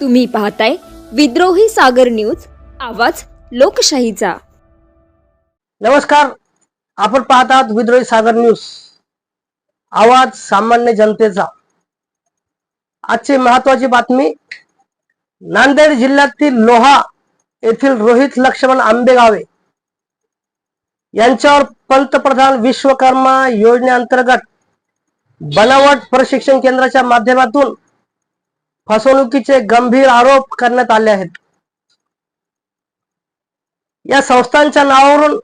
तुम्ही पाहताय विद्रोही सागर न्यूज आवाज लोकशाहीचा. नमस्कार आपण पाहत आहात विद्रोही सागर न्यूज आवाज सामान्य जनतेचा. आजची महत्वाची बातमी नांदेड जिल्ह्यातील लोहा येथील रोहित लक्ष्मण आंबेगावे यांच्यावर पंतप्रधान विश्वकर्मा योजनेअंतर्गत बनावट प्रशिक्षण केंद्राच्या माध्यमातून फसवणुकीचे गंभीर आरोप करण्यात आले आहेत. या संस्थांच्या नावावरून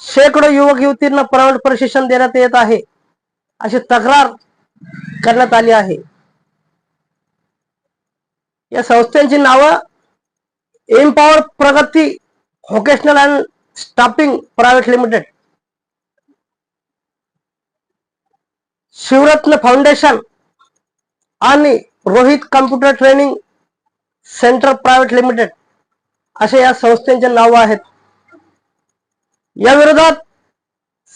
शेकडो युवक युवतींना प्रायव्हेट प्रशिक्षण देण्यात येत आहे अशी तक्रार करण्यात आली आहे. या संस्थांची नावं empower Pragati vocational and staffing private limited Shivratna foundation आणि Rohit computer training centre private limited असे या संस्थेचे नाव आहेत. या विरोधात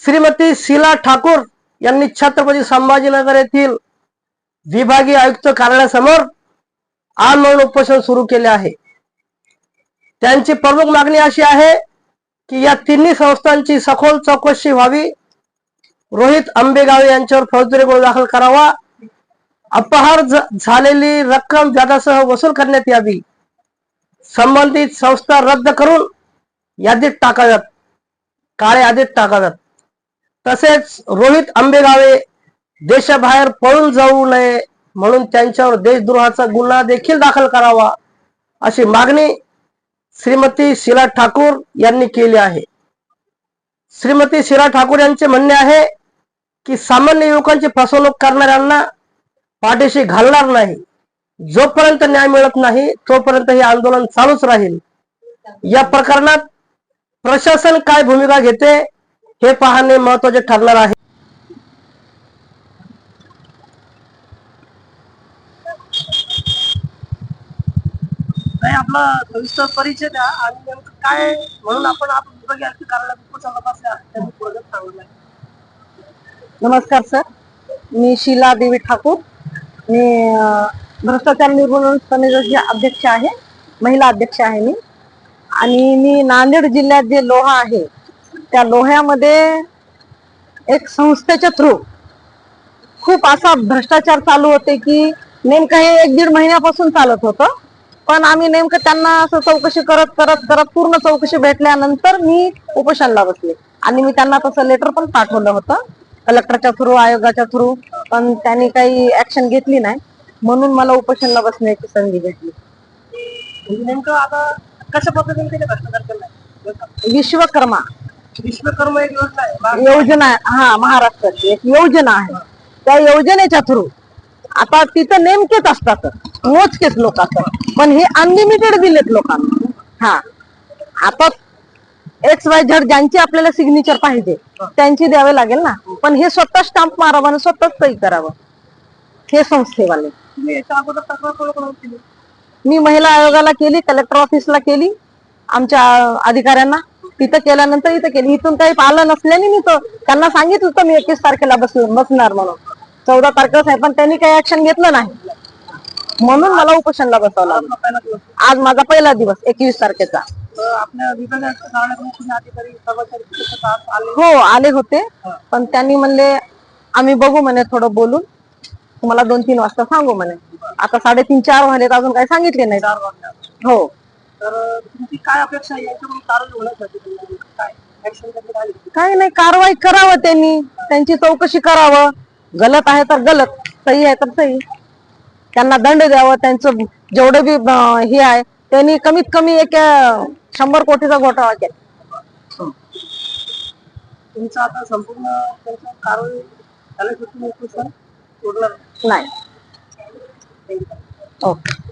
श्रीमती शीला ठाकूर यांनी छत्रपती संभाजीनगर येथील विभागीय आयुक्त कार्यालयासमोर आंदोलन उपोषण सुरू केले आहे. त्यांची प्रमुख मागणी अशी आहे की या तिन्ही संस्थांची सखोल चौकशी व्हावी. रोहित आंबेगावे यांच्यावर फौजदारी गुन्हा दाखल करावा. अपहार झालेली रक्कम व्याजासह वसूल करण्यात यावी. संबंधित संस्था रद्द करून यादीत टाकाव्यात. काळे यादीत टाकाव्यात. तसेच रोहित आंबेगावे देशाबाहेर पळून जाऊ नये म्हणून त्यांच्यावर देशद्रोहाचा गुन्हा देखील दाखल करावा अशी मागणी श्रीमती शिला ठाकूर यांनी केली आहे. श्रीमती शिला ठाकूर यांचे म्हणणे आहे की सामान्य युवकांची फसवणूक करणाऱ्यांना पाठीशी घालणार नाही. जोपर्यंत न्याय मिळत नाही तोपर्यंत हे आंदोलन चालूच राहील. या प्रकरणात प्रशासन काय भूमिका घेते हे पाहणे महत्त्वाचे ठरणार आहे. नाही आपला सविस्तर परिचय द्या आणि नेमकं काय म्हणून आपण आपण विभागीय कार्यालयात नमस्कार सर. मी शीला देवी ठाकूर. मी भ्रष्टाचार निर्मूलन समितीची अध्यक्ष आहे. महिला अध्यक्ष आहे मी. आणि मी नांदेड जिल्ह्यात जे लोहा आहे त्या लोह्यामध्ये एक संस्थेच्या थ्रू खूप असा भ्रष्टाचार चालू होते की नेमकं हे एक दीड महिन्यापासून चालत होतं. पण आम्ही नेमकं त्यांना असं चौकशी करत करत करत पूर्ण चौकशी भेटल्यानंतर मी उपोषणला बसले. आणि मी त्यांना तसं लेटर पण पाठवलं होतं. कलेक्टरच्या थ्रू आयोगाच्या थ्रू पण त्यांनी काही ऍक्शन घेतली नाही. म्हणून मला उपोषणला बसण्याची संधी भेटली. म्हणजे नेमकं आता कशा पद्धतीने त्याने भ्रष्टाचार केलाय विश्वकर्मा. विश्वकर्म एक योजना आहे. योजना आहे हा महाराष्ट्राची एक योजना आहे. त्या योजनेच्या थ्रू आता तिथं नेमकेच असतात. मोजकेच लोक असतात. पण हे अनलिमिटेड दिलेत लोकांना. हा. आता एक्स वाय झेड ज्यांची आपल्याला सिग्नेचर पाहिजे त्यांची द्यावे लागेल ना. पण हे स्वतः स्टाम्प मारावं आणि स्वतःच सही करावं. हे संस्थेवाले. मी महिला आयोगाला केली कलेक्टर ऑफिसला केली आमच्या अधिकाऱ्यांना. तिथं केल्यानंतर इथं केली. इथून काही आलं नसल्याने मी तो त्यांना सांगितलं होतं मी एकवीस तारखेला बस बसणार म्हणून. चौदा तारखेला आहे पण त्यांनी काही ऍक्शन घेतलं नाही. म्हणून मला उपोषणला बसवलं लागलं. आज माझा पहिला दिवस एकवीस तारखेचा. हो आले होते. पण त्यांनी म्हणले आम्ही बघू म्हणे थोडं बोलून. तुम्हाला दोन तीन वाजता सांगू म्हणे. आता साडेतीन चार वाजलेत अजून काही सांगितले नाही हो. काय अपेक्षा नाही कारवाई करावं त्यांनी. त्यांची चौकशी करावं. गलत आहे तर गलत. सही आहे तर सही. त्यांना दंड द्यावं त्यांचं जेवढं बी हे आहे त्यांनी कमीत कमी एक शंभर कोटीचा घोटाळा केला. तुमचं आता संपूर्ण कारवाई नाही. ओके